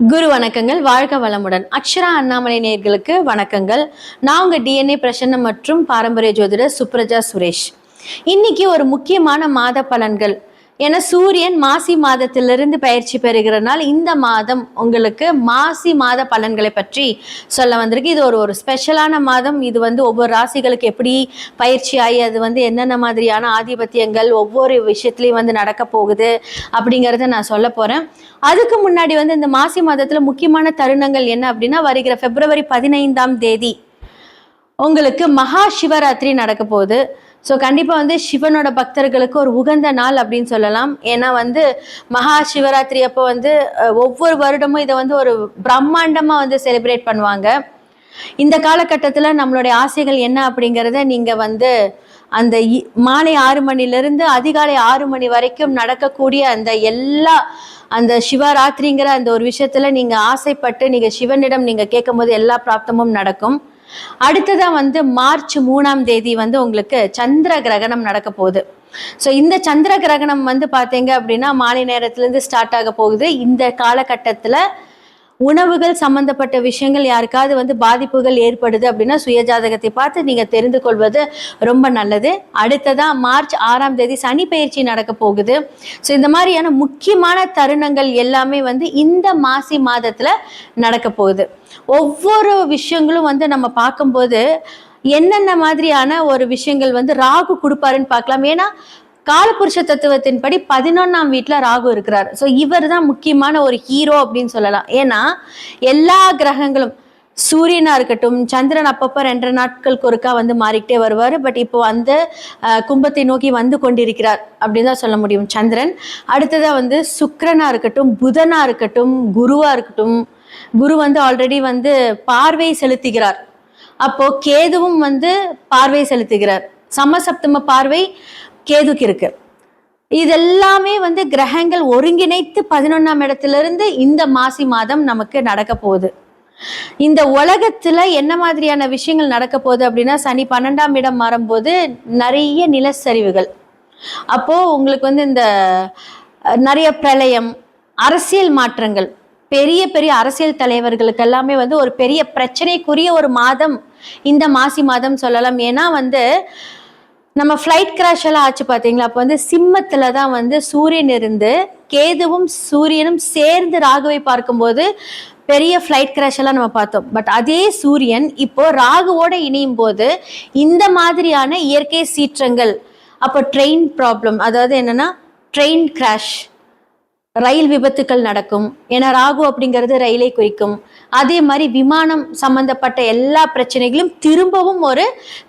குரு வணக்கங்கள் வாழ்க வளமுடன். அக்ஷரா அண்ணாமலை நேயர்களுக்கு வணக்கங்கள். நான் உங்கள் டிஎன்ஏ பிரசன்னம் மற்றும் பாரம்பரிய ஜோதிடர் சுப்ரஜா சுரேஷ். இன்னைக்கு ஒரு முக்கியமான மாத பலன்கள். ஏன்னா சூரியன் மாசி மாதத்திலிருந்து பயிற்சி பெறுகிறனால் இந்த மாதம் உங்களுக்கு மாசி மாத பலன்களை பற்றி சொல்ல வந்திருக்கு. இது ஒரு ஒரு ஸ்பெஷலான மாதம். இது வந்து ஒவ்வொரு ராசிகளுக்கு எப்படி பயிற்சி ஆகி அது வந்து என்னென்ன மாதிரியான ஆதிபத்தியங்கள் ஒவ்வொரு விஷயத்துலையும் வந்து நடக்க போகுது அப்படிங்கிறத நான் சொல்ல போகிறேன் அதுக்கு முன்னாடி வந்து இந்த மாசி மாதத்தில் முக்கியமான தருணங்கள் என்ன அப்படின்னா வருகிற பிப்ரவரி பதினைந்தாம் தேதி உங்களுக்கு மகா சிவராத்திரி நடக்க போகுது. ஸோ கண்டிப்பாக வந்து சிவனோட பக்தர்களுக்கு ஒரு உகந்த நாள் அப்படின்னு சொல்லலாம். ஏன்னா வந்து மகா சிவராத்திரி அப்போ வந்து ஒவ்வொரு வருடமும் இதை வந்து ஒரு பிரம்மாண்டமாக வந்து செலிப்ரேட் பண்ணுவாங்க. இந்த காலகட்டத்தில் நம்மளுடைய ஆசைகள் என்ன அப்படிங்கிறத நீங்கள் வந்து அந்த இ- மாலை ஆறு மணிலேருந்து அதிகாலை ஆறு மணி வரைக்கும் நடக்கக்கூடிய அந்த எல்லா அந்த சிவராத்திரிங்கிற அந்த ஒரு விஷயத்தில் நீங்கள் ஆசைப்பட்டு நீங்கள் சிவனிடம் நீங்கள் கேட்கும்போது எல்லா பிராப்தமும் நடக்கும். அடுத்ததா வந்து மார்ச் மூணாம் தேதி வந்து உங்களுக்கு சந்திர கிரகணம் நடக்க போகுது. ஸோ இந்த சந்திர கிரகணம் வந்து பார்த்தீங்க அப்படின்னா மாலை நேரத்துலேருந்து ஸ்டார்ட் ஆக போகுது. இந்த காலகட்டத்தில் உணவுகள் சம்பந்தப்பட்ட விஷயங்கள் யாருக்காவது வந்து பாதிப்புகள் ஏற்படுது அப்படின்னா சுயஜாதகத்தை பார்த்து நீங்க தெரிந்து கொள்வது ரொம்ப நல்லது. அடுத்ததா மார்ச் ஆறாம் தேதி சனி பயிற்சி நடக்க போகுது. ஸோ இந்த மாதிரியான முக்கியமான தருணங்கள் எல்லாமே வந்து இந்த மாசி மாதத்துல நடக்க போகுது. ஒவ்வொரு விஷயங்களும் வந்து நம்ம பார்க்கும்போது என்னென்ன மாதிரியான ஒரு விஷயங்கள் வந்து ராகு கொடுப்பாருன்னு பார்க்கலாம். ஏன்னா காலபுருஷ தத்துவத்தின்படி பதினொன்னாம் வீட்டுல ராகு இருக்கிறார். ஸோ இவர் தான் முக்கியமான ஒரு ஹீரோ அப்படின்னு சொல்லலாம். ஏன்னா எல்லா கிரகங்களும் சூரியனா இருக்கட்டும் சந்திரன் அப்பப்போ ரெண்டு நாட்களுக்கு ஒருக்கா வந்து மாறிக்கிட்டே வருவார். பட் இப்போ வந்து கும்பத்தை நோக்கி வந்து கொண்டிருக்கிறார் அப்படின்னு தான் சொல்ல முடியும். சந்திரன். அடுத்ததாக வந்து சுக்கரனா இருக்கட்டும் புதனா இருக்கட்டும் குருவா இருக்கட்டும் குரு வந்து ஆல்ரெடி வந்து பார்வை செலுத்துகிறார். அப்போ கேதுவும் வந்து பார்வை செலுத்துகிறார். சமசப்தம பார்வை கேதுக்கு இருக்கு. இதெல்லாமே வந்து கிரகங்கள் ஒருங்கிணைத்து பதினொன்னாம் இடத்துல இருந்து இந்த மாசி மாதம் நமக்கு நடக்க போகுது. இந்த உலகத்துல என்ன மாதிரியான விஷயங்கள் நடக்க போகுது அப்படின்னா சனி பன்னெண்டாம் இடம் மாறும்போது நிறைய நிலச்சரிவுகள். அப்போ உங்களுக்கு வந்து இந்த நிறைய பிரளயம் அரசியல் மாற்றங்கள் பெரிய பெரிய அரசியல் தலைவர்களுக்கு எல்லாமே வந்து ஒரு பெரிய பிரச்சனைக்குரிய ஒரு மாதம் இந்த மாசி மாதம் சொல்லலாம். ஏன்னா வந்து நம்ம ஃப்ளைட் கிராஷ் எல்லாம் ஆச்சு பார்த்தீங்களா அப்போ வந்து சிம்மத்துல தான் வந்து சூரியன் இருந்து கேதுவும் சூரியனும் சேர்ந்து ராகுவை பார்க்கும்போது பெரிய ஃப்ளைட் கிராஷ் எல்லாம் நம்ம பார்த்தோம். பட் அதே சூரியன் இப்போ ராகுவோட இணையும் போது இந்த மாதிரியான இயற்கை சீற்றங்கள் அப்போ ட்ரெயின் ப்ராப்ளம் அதாவது என்னன்னா ட்ரெயின் கிராஷ் ரயில் விபத்துக்கள் நடக்கும். ஏன்னா ராகு அப்படிங்கிறது ரயிலை குறிக்கும். அதே மாதிரி விமானம் சம்பந்தப்பட்ட எல்லா பிரச்சனைகளும் திரும்பவும் ஒரு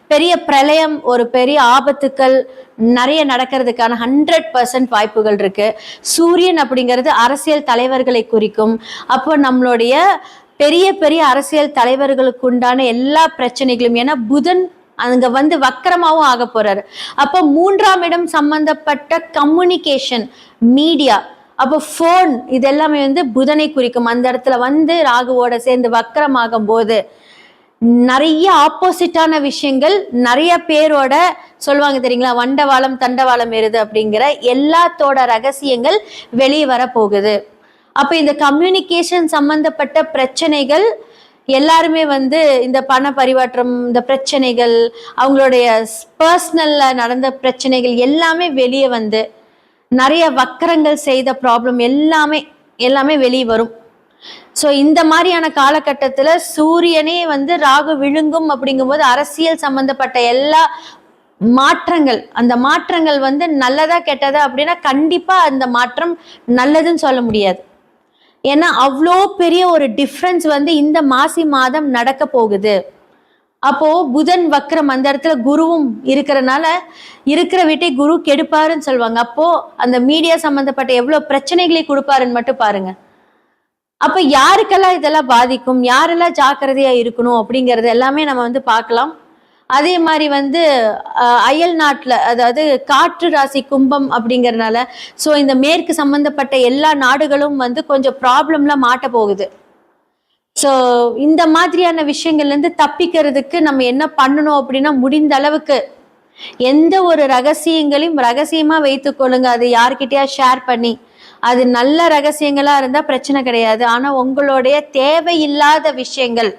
பெரிய பிரளயம் ஒரு பெரிய ஆபத்துக்கள் நிறைய நடக்கிறதுக்கான ஹண்ட்ரட் பர்சன்ட் வாய்ப்புகள் இருக்கு. சூரியன் அப்படிங்கிறது அரசியல் தலைவர்களை குறிக்கும். அப்போ நம்மளுடைய பெரிய பெரிய அரசியல் தலைவர்களுக்கு உண்டான எல்லா பிரச்சனைகளும் ஏன்னா புதன் அங்க வந்து வக்கரமாகவும் ஆக போறாரு. அப்போ மூன்றாம் இடம் சம்பந்தப்பட்ட கம்யூனிகேஷன் மீடியா அப்போ ஃபோன் இது எல்லாமே வந்து புதனை குறிக்கும். அந்த இடத்துல வந்து ராகுவோட சேர்ந்து வக்கரமாகும் போது நிறைய ஆப்போசிட்டான விஷயங்கள் நிறைய பேரோட சொல்லுவாங்க தெரியுங்களா? வண்டவாளம் தண்டவாளம் எருது அப்படிங்கிற எல்லாத்தோட ரகசியங்கள் வெளியே வர போகுது. அப்போ இந்த கம்யூனிகேஷன் சம்பந்தப்பட்ட பிரச்சனைகள் எல்லாருமே வந்து இந்த பண பரிமாற்றம் இந்த பிரச்சனைகள் அவங்களுடைய பர்சனல்ல நடந்த பிரச்சனைகள் எல்லாமே வெளியே வந்து நிறைய வக்கரங்கள் செய்த ப்ராப்ளம் எல்லாமே எல்லாமே வெளியே வரும். ஸோ இந்த மாதிரியான காலகட்டத்தில் சூரியனே வந்து ராகு விழுங்கும் அப்படிங்கும்போது அரசியல் சம்பந்தப்பட்ட எல்லா மாற்றங்கள் அந்த மாற்றங்கள் வந்து நல்லதா கெட்டதா அப்படின்னா கண்டிப்பாக அந்த மாற்றம் நல்லதுன்னு சொல்ல முடியாது. ஏன்னா அவ்வளோ பெரிய ஒரு டிஃப்ரென்ஸ் வந்து இந்த மாசி மாதம் நடக்க போகுது. அப்போ புதன் வக்ரம் அந்த இடத்துல குருவும் இருக்கிறனால இருக்கிற வீட்டை குரு கெடுப்பாருன்னு சொல்லுவாங்க. அப்போ அந்த மீடியா சம்பந்தப்பட்ட எவ்வளவு பிரச்சனைகளை கொடுப்பாருன்னு மட்டும் பாருங்க. அப்ப யாருக்கெல்லாம் இதெல்லாம் பாதிக்கும்? யாரெல்லாம் ஜாக்கிரதையா இருக்கணும் அப்படிங்கறது எல்லாமே நம்ம வந்து பார்க்கலாம். அதே மாதிரி வந்து அயல் நாட்டில் அதாவது காற்று ராசி கும்பம் அப்படிங்கிறனால ஸோ இந்த மேற்கு சம்பந்தப்பட்ட எல்லா நாடுகளும் வந்து கொஞ்சம் ப்ராப்ளம்லாம் மாட்ட போகுது. ஸோ இந்த மாதிரியான விஷயங்கள்ல இருந்து தப்பிக்கிறதுக்கு நம்ம என்ன பண்ணணும் அப்படின்னா முடிந்த அளவுக்கு எந்த ஒரு ரகசியங்களையும் ரகசியமா வைத்துக்கொள்ளுங்க அது யார்கிட்டயா ஷேர் பண்ணி. அது நல்ல ரகசியங்களா இருந்தா பிரச்சனை கிடையாது. ஆனா உங்களுடைய தேவையில்லாத விஷயங்கள்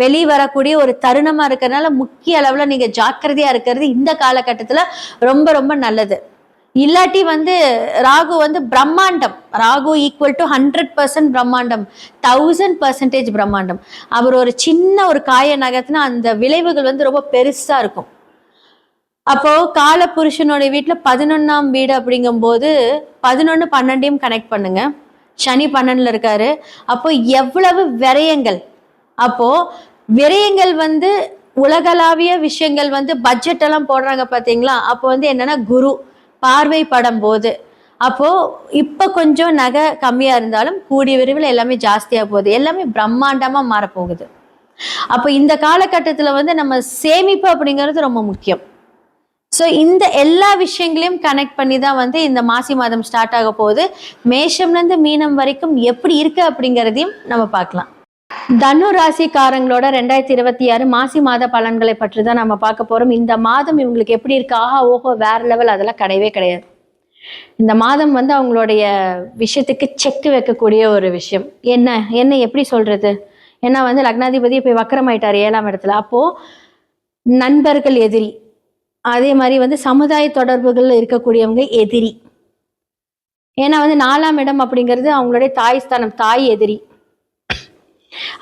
வெளி வரக்கூடிய ஒரு தருணமா இருக்கிறதுனால முக்கிய அளவுல நீங்க ஜாக்கிரதையா இருக்கிறது இந்த காலகட்டத்துல ரொம்ப ரொம்ப நல்லது. இல்லாட்டி வந்து ராகு வந்து பிரம்மாண்டம். Rahu equal to hundred percent பிரம்மாண்டம். தௌசண்ட் பர்சன்டேஜ் பிரம்மாண்டம். அவர் ஒரு சின்ன ஒரு காய நகர்த்தினா அந்த விளைவுகள் வந்து ரொம்ப பெருசா இருக்கும். அப்போ கால புருஷனுடைய வீட்டில் பதினொன்னாம் வீடு அப்படிங்கும்போது பதினொன்று பன்னெண்டையும் கனெக்ட் பண்ணுங்க. சனி பன்னெண்டுல இருக்காரு. அப்போ எவ்வளவு விரயங்கள்? அப்போ விரயங்கள் வந்து உலகளாவிய விஷயங்கள் வந்து பட்ஜெட் எல்லாம் போடுறாங்க பார்த்தீங்களா அப்போ வந்து என்னன்னா குரு. பார்வை படம் போது. அப்போ இப்ப கொஞ்சம் நகை கம்மியா இருந்தாலும் கூடிய விரைவில் எல்லாமே ஜாஸ்தியா போகுது. எல்லாமே பிரம்மாண்டமா மாறப்போகுது. அப்போ இந்த காலகட்டத்தில் வந்து நம்ம சேமிப்பு அப்படிங்கிறது ரொம்ப முக்கியம். ஸோ இந்த எல்லா விஷயங்களையும் கனெக்ட் பண்ணி தான் வந்து இந்த மாசி மாதம் ஸ்டார்ட் ஆக போகுது. மேஷம்லேருந்து மீனம் வரைக்கும் எப்படி இருக்கு அப்படிங்கிறதையும் நம்ம பார்க்கலாம். தனு ராசிக்காரங்களோட ரெண்டாயிரத்தி இருபத்தி ஆறு மாசி மாத பலன்களை பற்றி தான் நம்ம பார்க்க போறோம். இந்த மாதம் இவங்களுக்கு எப்படி இருக்கு? ஆஹா ஓஹோ வேற லெவல் அதெல்லாம் கிடையவே கிடையாது. இந்த மாதம் வந்து அவங்களுடைய விஷயத்துக்கு செக் வைக்கக்கூடிய ஒரு விஷயம். என்ன? என்ன எப்படி சொல்றது? ஏன்னா வந்து லக்னாதிபதி போய் வக்கரமாயிட்டார் ஏழாம் இடத்துல. அப்போ நண்பர்கள் எதிரி. அதே மாதிரி வந்து சமுதாய தொடர்புகள் இருக்கக்கூடியவங்க எதிரி. ஏன்னா வந்து நாலாம் இடம் அப்படிங்கிறது அவங்களுடைய தாய் ஸ்தானம் தாய் எதிரி.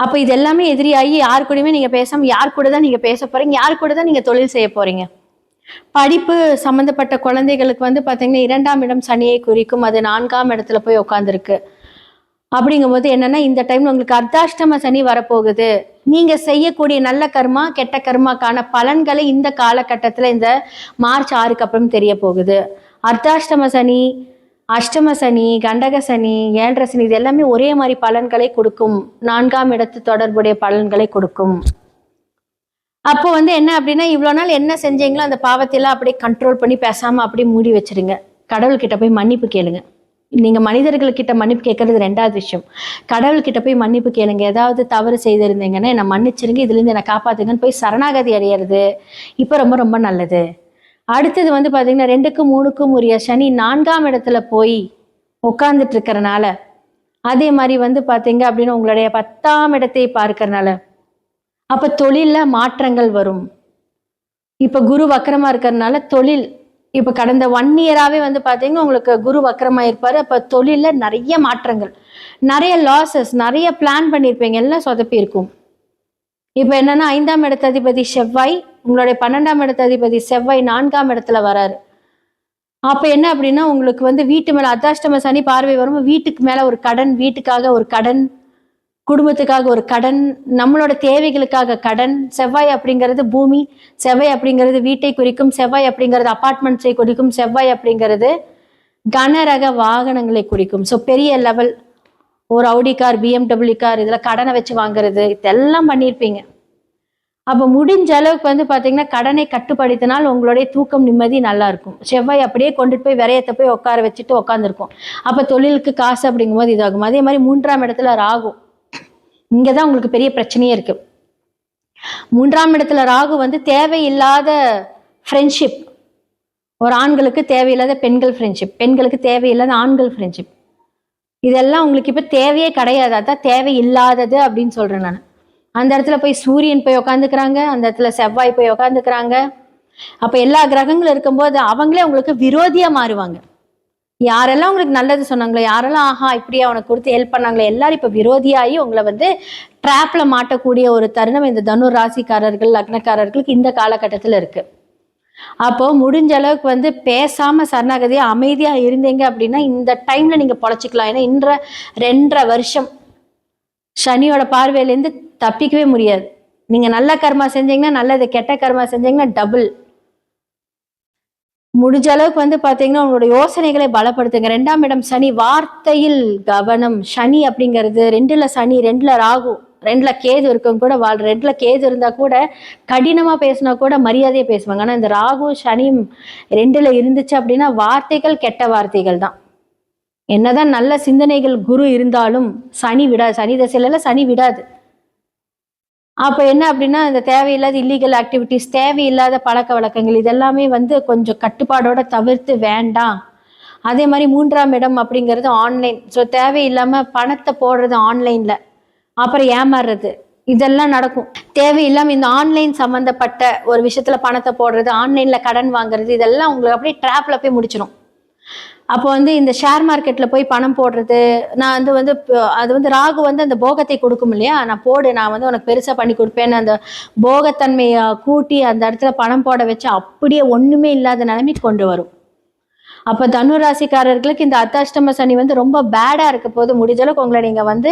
அப்போ இது எல்லாமே எதிரியாகி யார் கூடயுமே நீங்க பேசாமல் யார் கூட தான் நீங்க பேச போறீங்க? யார் கூட தான் நீங்க தொழில் செய்ய போறீங்க? படிப்பு சம்மந்தப்பட்ட குழந்தைகளுக்கு வந்து பார்த்தீங்கன்னா இரண்டாம் இடம் சனியை குறிக்கும். அது நான்காம் இடத்துல போய் உட்காந்துருக்கு அப்படிங்கும்போது என்னன்னா இந்த டைம்ல உங்களுக்கு அர்த்தாஷ்டம சனி வரப்போகுது. நீங்க செய்யக்கூடிய நல்ல கர்மா கெட்ட கர்மாக்கான பலன்களை இந்த காலகட்டத்துல இந்த மார்ச் ஆறுக்கு அப்புறம் தெரிய போகுது. அர்த்தாஷ்டம சனி அஷ்டம சனி கண்டக சனி ஏழரை சனி இது எல்லாமே ஒரே மாதிரி பலன்களை கொடுக்கும். நான்காம் இடத்து தொடர்புடைய பலன்களை கொடுக்கும். அப்போ வந்து என்ன அப்படின்னா இவ்வளோ நாள் என்ன செஞ்சீங்களோ அந்த பாவத்தையெல்லாம் அப்படியே கண்ட்ரோல் பண்ணி பேசாமல் அப்படியே மூடி வச்சிருங்க. கடவுள்கிட்ட போய் மன்னிப்பு கேளுங்க. நீங்கள் மனிதர்கள்கிட்ட மன்னிப்பு கேட்கறது ரெண்டாவது விஷயம். கடவுள்கிட்ட போய் மன்னிப்பு கேளுங்க. ஏதாவது தவறு செய்திருந்தீங்கன்னா என்னை மன்னிச்சிருங்க இதுலேருந்து என்னை காப்பாற்றுங்கன்னு போய் சரணாகதி அடையிறது இப்போ ரொம்ப ரொம்ப நல்லது. அடுத்தது வந்து பார்த்தீங்கன்னா ரெண்டுக்கும் மூணுக்கும் உரிய சனி நான்காம் இடத்துல போய் உட்கார்ந்துட்டு இருக்கிறனால அதே மாதிரி வந்து பார்த்தீங்க அப்படின்னு உங்களுடைய பத்தாம் இடத்தை பார்க்கறனால அப்போ தொழிலில் மாற்றங்கள் வரும். இப்போ குரு வக்கரமாக இருக்கிறதுனால தொழில் இப்போ கடந்த ஒன் இயராகவே வந்து பார்த்தீங்கன்னா உங்களுக்கு குரு வக்கரமாக இருப்பார். அப்போ தொழிலில் நிறைய மாற்றங்கள் நிறைய லாசஸ் நிறைய பிளான் பண்ணியிருப்பீங்க எல்லாம் சொதப்பி இருக்கும் இப்போ என்னென்னா ஐந்தாம் இடத்த அதிபதி செவ்வாய் உங்களுடைய பன்னெண்டாம் இடத்த அதிபதி செவ்வாய் நான்காம் இடத்துல வராரு. அப்ப என்ன அப்படின்னா உங்களுக்கு வந்து வீட்டு மேல அர்த்தாஷ்டம சனி பார்வை வரும் வீட்டுக்கு மேல ஒரு கடன் வீட்டுக்காக ஒரு கடன் குடும்பத்துக்காக ஒரு கடன் நம்மளோட தேவைகளுக்காக கடன். செவ்வாய் அப்படிங்கிறது பூமி செவ்வாய் அப்படிங்கிறது வீட்டை குறிக்கும் செவ்வாய் அப்படிங்கிறது அப்பார்ட்மெண்ட்ஸை குறிக்கும் செவ்வாய் அப்படிங்கிறது கனரக வாகனங்களை குறிக்கும். ஸோ பெரிய லெவல் ஒரு அவுடி கார் பிஎம்டபிள்யூ கார் இதில் கடனை வச்சு வாங்குறது இதெல்லாம் பண்ணியிருப்பீங்க அப்போ முடிஞ்ச அளவுக்கு வந்து பார்த்தீங்கன்னா கடனை கட்டுப்படுத்தினால் உங்களுடைய தூக்கம் நிம்மதி நல்லா இருக்கும் செவ்வாய் அப்படியே கொண்டுட்டு போய் விரயத்தை போய் உட்கார வச்சுட்டு உட்காந்துருக்கும் அப்போ தொழிலுக்கு காசு அப்படிங்கும்போது இதாகும். அதே மாதிரி மூன்றாம் இடத்துல ராகு. இங்கே தான் உங்களுக்கு பெரிய பிரச்சனையே இருக்கு. மூன்றாம் இடத்துல ராகு வந்து தேவையில்லாத ஃப்ரெண்ட்ஷிப் ஒரு ஆண்களுக்கு தேவையில்லாத பெண்கள் ஃப்ரெண்ட்ஷிப் பெண்களுக்கு தேவையில்லாத ஆண்கள் ஃப்ரெண்ட்ஷிப் இதெல்லாம் உங்களுக்கு இப்போ தேவையே கிடையாது. அதான் தேவையில்லாதது அப்படின்னு சொல்கிறேன் நான். அந்த இடத்துல போய் சூரியன் போய் உக்காந்துக்கிறாங்க அந்த இடத்துல செவ்வாய் போய் உக்காந்துக்கிறாங்க. அப்ப எல்லா கிரகங்களும் இருக்கும்போது அவங்களே உங்களுக்கு விரோதியா மாறுவாங்க. யாரெல்லாம் உங்களுக்கு நல்லது சொன்னாங்களோ யாரெல்லாம் ஆஹா இப்படி அவனுக்கு கொடுத்து ஹெல்ப் பண்ணாங்களோ எல்லாரும் இப்ப விரோதியாகி உங்களை வந்து ட்ராப்ல மாட்டக்கூடிய ஒரு தருணம் இந்த தனு ராசிக்காரர்கள் லக்னக்காரர்களுக்கு இந்த காலகட்டத்தில் இருக்கு. அப்போ முடிஞ்ச அளவுக்கு வந்து பேசாம சரணாகதியா அமைதியா இருந்தீங்க அப்படின்னா இந்த டைம்ல நீங்க பொழைச்சிக்கலாம். ஏன்னா இன்ற ரெண்டரை வருஷம் சனியோட பார்வையிலேருந்து தப்பிக்கவே முடியாது. நீங்க நல்ல கர்மா செஞ்சீங்கன்னா நல்லது கெட்ட கர்மா செஞ்சீங்கன்னா டபுள் முடிஞ்ச அளவுக்கு வந்து பாத்தீங்கன்னா உங்களோட யோசனைகளை பலப்படுத்துங்க. ரெண்டாம் இடம் சனி. வார்த்தையில் கவனம். சனி அப்படிங்கிறது ரெண்டுல சனி ரெண்டுல ராகு ரெண்டுல கேது இருக்கவங்க கூட வாழ் ரெண்டுல கேது இருந்தா கூட கடினமா பேசினா கூட மரியாதையை பேசுவாங்க. ஆனா இந்த ராகு சனியும் ரெண்டுல இருந்துச்சு அப்படின்னா வார்த்தைகள் கெட்ட வார்த்தைகள் தான். என்னதான் நல்ல சிந்தனைகள் குரு இருந்தாலும் சனி விடாது சனி தசையில சனி விடாது. அப்போ என்ன அப்படின்னா இந்த தேவையில்லாத இல்லீகல் ஆக்டிவிட்டிஸ் தேவையில்லாத பழக்க வழக்கங்கள் இதெல்லாமே வந்து கொஞ்சம் கட்டுப்பாடோட தவிர்த்து வேண்டாம். அதே மாதிரி மூன்றாம் இடம் அப்படிங்கிறது ஆன்லைன் ஸோ தேவையில்லாமல் பணத்தை போடுறது ஆன்லைனில் அப்புறம் ஏமாறுறது. இதெல்லாம் நடக்கும். தேவையில்லாமல் இந்த ஆன்லைன் சம்மந்தப்பட்ட ஒரு விஷயத்தில் பணத்தை போடுறது ஆன்லைனில் கடன் வாங்குறது இதெல்லாம் உங்களுக்கு அப்படியே ட்ராப்பில் போய் முடிச்சிடும் அப்போ வந்து இந்த ஷேர் மார்க்கெட்டில் போய் பணம் போடுறது நான் வந்து வந்து அது வந்து ராகு வந்து அந்த போகத்தை கொடுக்கும் இல்லையா? நான் போடு நான் வந்து உனக்கு பெருசாக பண்ணி கொடுப்பேன்னு அந்த போகத்தன்மையை கூட்டி அந்த இடத்துல பணம் போட வச்சு அப்படியே ஒன்றுமே இல்லாத நிலைமைக்கு கொண்டு வரும். அப்போ தனு ராசிக்காரர்களுக்கு இந்த அத்தாஷ்டம சனி வந்து ரொம்ப பேடாக இருக்க போது முடிஞ்ச அளவுக்கு உங்களை நீங்கள் வந்து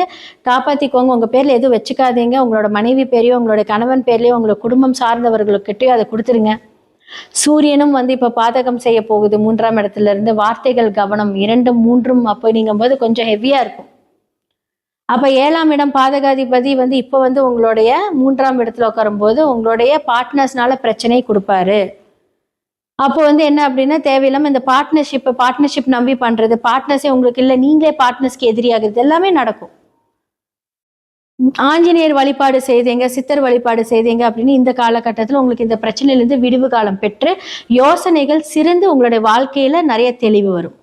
காப்பாற்றிக்கோங்க உங்கள் பேரில் எதுவும் வச்சுக்காதீங்க. உங்களோட மனைவி பேரையோ உங்களோட கணவன் பேர்லையோ உங்களோட குடும்பம் சார்ந்தவர்களுக்கிட்டயோ அதை கொடுத்துருங்க. சூரியனும் வந்து இப்போ பாதகம் செய்ய போகுது. மூன்றாம் இடத்துல இருந்து வார்த்தைகள் கவனம் இரண்டும் மூன்றும் அப்போ நீங்கும்போது கொஞ்சம் ஹெவியா இருக்கும். அப்ப ஏழாம் இடம் பாதகாதிபதி வந்து இப்போ வந்து உங்களுடைய மூன்றாம் இடத்துல உட்காரும்போது உங்களுடைய பார்ட்னர்ஸ்னால பிரச்சனை கொடுப்பாரு. அப்போ வந்து என்ன அப்படின்னா தேவையில்லாம இந்த பார்ட்னர்ஷிப்பை பார்ட்னர்ஷிப் நம்பி பண்றது பார்ட்னர்ஸே உங்களுக்கு இல்லை நீங்களே பார்ட்னர்ஸ்க்கு எதிரியாகிறது எல்லாமே நடக்கும். ஆஞ்சநேயர் வழிபாடு செய்தீங்க சித்தர் வழிபாடு செய்தீங்க அப்படின்னு இந்த காலகட்டத்தில் உங்களுக்கு இந்த பிரச்சனையிலிருந்து விடிவு காலம் பெற்று யோசனைகள் சிறந்து உங்களுடைய வாழ்க்கையில நிறைய தெளிவு வரும்.